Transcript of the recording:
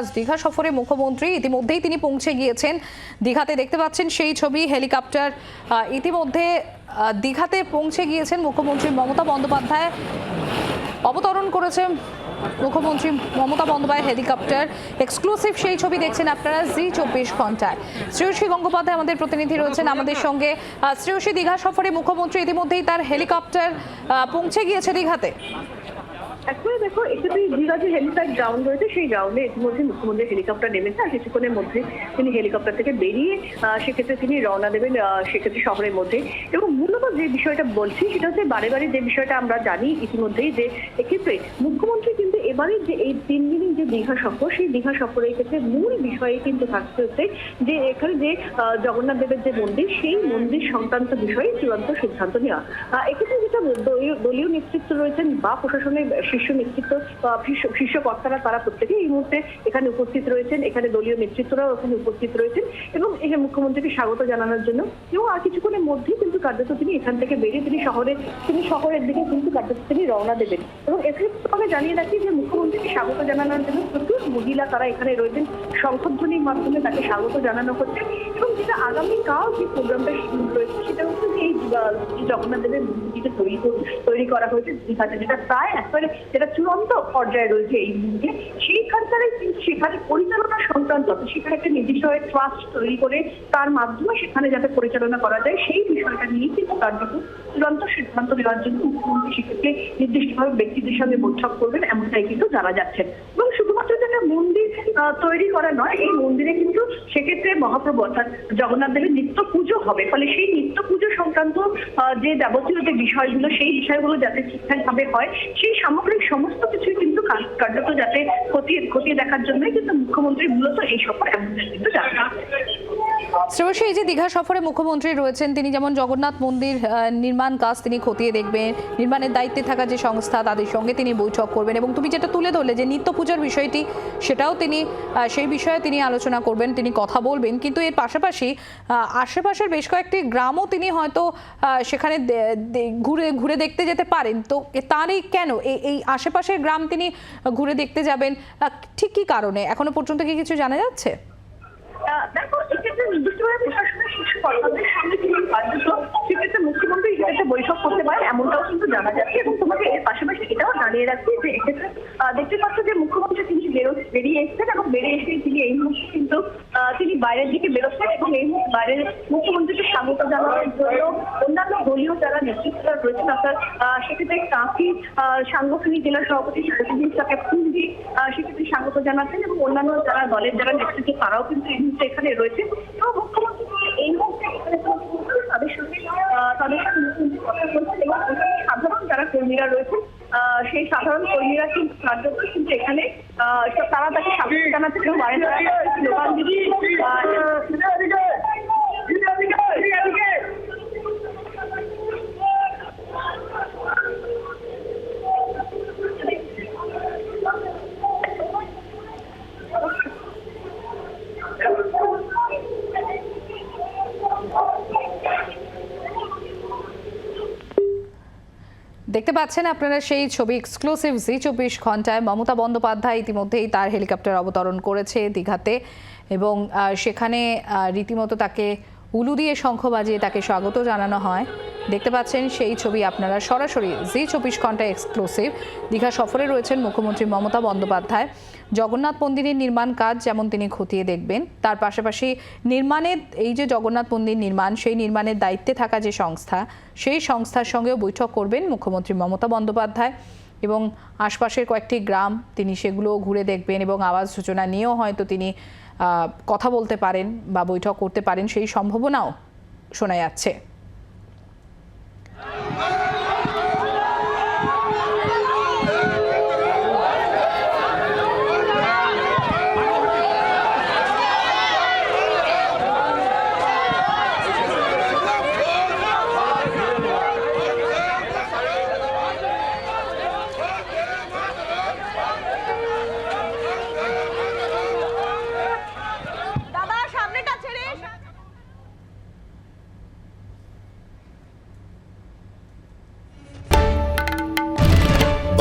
আজ দীঘা সফরে মুখ্যমন্ত্রী ইতিমধ্যেই তিনি পৌঁছে গিয়েছেন। দীঘাতে দেখতে পাচ্ছেন সেই ছবি, হেলিকপ্টার। ইতিমধ্যে দীঘাতে পৌঁছে গিয়েছেন মুখ্যমন্ত্রী মমতা বন্দ্যোপাধ্যায়। অবতরণ করেছে মুখ্যমন্ত্রী মমতা বন্দ্যোপাধ্যায় হেলিকপ্টার। এক্সক্লুসিভ সেই ছবি দেখছেন আপনারা জি চব্বিশ ঘন্টায়। শ্রেয়সী গঙ্গোপাধ্যায় আমাদের প্রতিনিধি রয়েছেন আমাদের সঙ্গে। শ্রেয়সী দীঘা সফরে মুখ্যমন্ত্রী ইতিমধ্যেই তার হেলিকপ্টার পৌঁছে গিয়েছে দীঘাতে। অ্যাকচুয়ালি দেখো এখানে দীঘা যে হেলিপ্যাড গ্রাউন্ড রয়েছে, সেই গ্রাউন্ডে ইতিমধ্যে মুখ্যমন্ত্রী হেলিকপ্টার নেমেছে আর কিছুক্ষণের মধ্যে তিনি হেলিকপ্টার থেকে বেরিয়ে সেক্ষেত্রে তিনি রওনা দেবেন সেক্ষেত্রে শহরের মধ্যে। এবং মূলত যে বিষয়টা বলছি, সেটা হচ্ছে বারে বারে যে বিষয়টা আমরা জানি ইতিমধ্যেই যে এক্ষেত্রে মুখ্যমন্ত্রী কিন্তু এবারে যে এই তিন দিনের যে দীঘা সফর, সেই দীঘা সফরের ক্ষেত্রে মূল বিষয়ে কিন্তু থাকতে হচ্ছে যে এখানে যে জগন্নাথ দেবের যে মন্দির, সেই মন্দির সংক্রান্ত বিষয়ে চূড়ান্ত সিদ্ধান্ত নেওয়া। এক্ষেত্রে যেটা দলীয় নেতৃত্ব রয়েছেন বা প্রশাসনের শীর্ষ নেতৃত্ব শীর্ষ- কর্তারা তারা প্রত্যেকেই এই মুহূর্তে এখানে উপস্থিত রয়েছেন, এখানে দলীয় নেতৃত্বরাও এখানে উপস্থিত রয়েছেন এবং যে মুখ্যমন্ত্রীকে স্বাগত জানানোর জন্য এবং আর কিছুক্ষণের মধ্যেই কিন্তু কার্যত তিনি এখান থেকে বেরিয়ে তিনি শহরে, তিনি শহরের দিকে কিন্তু কার্যত তিনি রওনা দেবেন। এবং এখানে জানিয়ে রাখি যে মুখ্যমন্ত্রীকে স্বাগত জানানোর জন্য প্রচুর মহিলা তারা এখানে রয়েছেন শঙ্খধ্বনির মাধ্যমে তাকে স্বাগত জানানো হচ্ছে এবং যেটা আগামীকাল যে প্রোগ্রামটা রয়েছে সেটা হচ্ছে এই জগন্নাথ দেবের মূর্তিটা তৈরি তৈরি করা হয়েছে যেটা প্রায় একবারে যেটা চূড়ান্ত পর্যায়ে রয়েছে এই মুহূর্তে। সেইখানকারে সেখানে পরিচালনা সংক্রান্ত সেখানে একটা নির্দিষ্ট ট্রাস্ট তৈরি করে তার মাধ্যমে সেখানে যাতে পরিচালনা করা যায়, সেই বিষয়টা নিয়ে কিন্তু তার কার্যত চূড়ান্ত সিদ্ধান্ত নেওয়ার জন্য মুখ্যমন্ত্রী সেক্ষেত্রে নির্দিষ্টভাবে ব্যক্তিদের সঙ্গে বৈঠক করবেন, এমনটাই কিন্তু জানা যাচ্ছে এবং শুধুমাত্র যে একটা মন্দির আহ, তৈরি করা নয়, এই মন্দিরে কিন্তু সেক্ষেত্রে মহাপ্রভু অর্থাৎ জগন্নাথ দেবের নিত্য পুজো হবে। ফলে সেই নিত্য পুজো সংক্রান্ত যে যাবতীয় যে বিষয়গুলো, সেই বিষয়গুলো যাতে ঠিকঠাকভাবে হয়, সেই সামগ্রিক সমস্ত কিছু কিন্তু কার- কার্যত যাতে খতিয়ে খতিয়ে দেখার জন্যই কিন্তু মুখ্যমন্ত্রী মূলত এই সফর এমন কিন্তু জানান শ্রেয়সী এই যে দীঘা সফরে মুখ্যমন্ত্রী রয়েছেন, তিনি যেমন জগন্নাথ মন্দির নির্মাণ কাজ তিনি খতিয়ে দেখবেন, নির্মাণের দায়িত্বে থাকা যে সংস্থা, তাদের সঙ্গে তিনি বৈঠক করবেন এবং তুমি যেটা তুলে ধরলে যে নিত্য পূজার বিষয়টি, সেটাও তিনি সেই বিষয়ে তিনি আলোচনা করবেন, তিনি কথা বলবেন, কিন্তু এর পাশাপাশি আশেপাশের বেশ কয়েকটি গ্রামও তিনি হয়তো সেখানে ঘুরে ঘুরে দেখতে যেতে পারেন, তো তারই কেন? এই আশেপাশের গ্রাম তিনি ঘুরে দেখতে যাবেন ঠিক কী কারণে? এখনও পর্যন্ত কি কিছু জানা যাচ্ছে? দেখো, এক্ষেত্রে নির্দিষ্টভাবে প্রশাসনের শীর্ষ কর্তাদের সামনে তিনি কার্যত সেক্ষেত্রে মুখ্যমন্ত্রী সেক্ষেত্রে বৈঠক করতে পারেন এমনটাও কিন্তু জানা যাচ্ছে এবং তোমাকে এর পাশাপাশি এটাও জানিয়ে রাখছি যে এক্ষেত্রে দেখতে পাচ্ছ যে মুখ্যমন্ত্রী তিনি বেরো- বেরিয়ে এসেছেন এবং বেরিয়ে এসে তিনি এই মুহূর্তে কিন্তু তিনি বাইরের দিকে বেরোচ্ছেন এবং এই মুহূর্তে বাইরের মুখ্যমন্ত্রীকে স্বাগত জানানোর জন্য অন্যান্য দলীয় যারা নেতৃত্বরা রয়েছেন আহ, সেক্ষেত্রে কাঁথি সাংগঠনিক জেলা সভাপতি সারদিন তাকে ফুল সেক্ষেত্রে স্বাগত জানাচ্ছেন এবং অন্যান্য যারা দলের যারা নেতৃত্ব তারাও কিন্তু এই মুহূর্তে এখানে রয়েছে এবং মুখ্যমন্ত্রী এই মুহূর্তে তাদের সঙ্গে তাদের সঙ্গে মুখ্যমন্ত্রী কথা বলছেন এবং সাধারণ যারা কর্মীরা রয়েছেন সেই সাধারণ কর্মীরা কিন্তু কার্যত কিন্তু এখানে তারা তাকে স্বাগত জানাচ্ছেন এবং বাইরে দেখতে পাচ্ছেন আপনারা সেই ছবি এক্সক্লুসিভ জি চব্বিশ ঘন্টায় মমতা বন্দ্যোপাধ্যায় ইতিমধ্যেই তার হেলিকপ্টার অবতরণ করেছে দীঘাতে এবং সেখানে রীতিমতো তাকে উলু দিয়ে শঙ্খ বাজিয়ে তাকে স্বাগত জানানো হয়। দেখতে পাচ্ছেন সেই ছবি আপনারা সরাসরি জি চব্বিশ ঘণ্টা এক্সক্লুসিভ দীঘা সফরে রয়েছেন মুখ্যমন্ত্রী মমতা বন্দ্যোপাধ্যায়। জগন্নাথ মন্দিরের নির্মাণ কাজ যেমন তিনি খতিয়ে দেখবেন, তার পাশাপাশি নির্মাণের এই যে জগন্নাথ মন্দির নির্মাণ, সেই নির্মাণের দায়িত্বে থাকা যে সংস্থা, সেই সংস্থার সঙ্গেও বৈঠক করবেন মুখ্যমন্ত্রী মমতা বন্দ্যোপাধ্যায় এবং আশপাশের কয়েকটি গ্রাম তিনি সেগুলো ঘুরে দেখবেন এবং আবাস যোজনা নিয়েও হয়তো তিনি কথা বলতে পারেন বা বৈঠক করতে পারেন, সেই সম্ভাবনাও শোনা যাচ্ছে।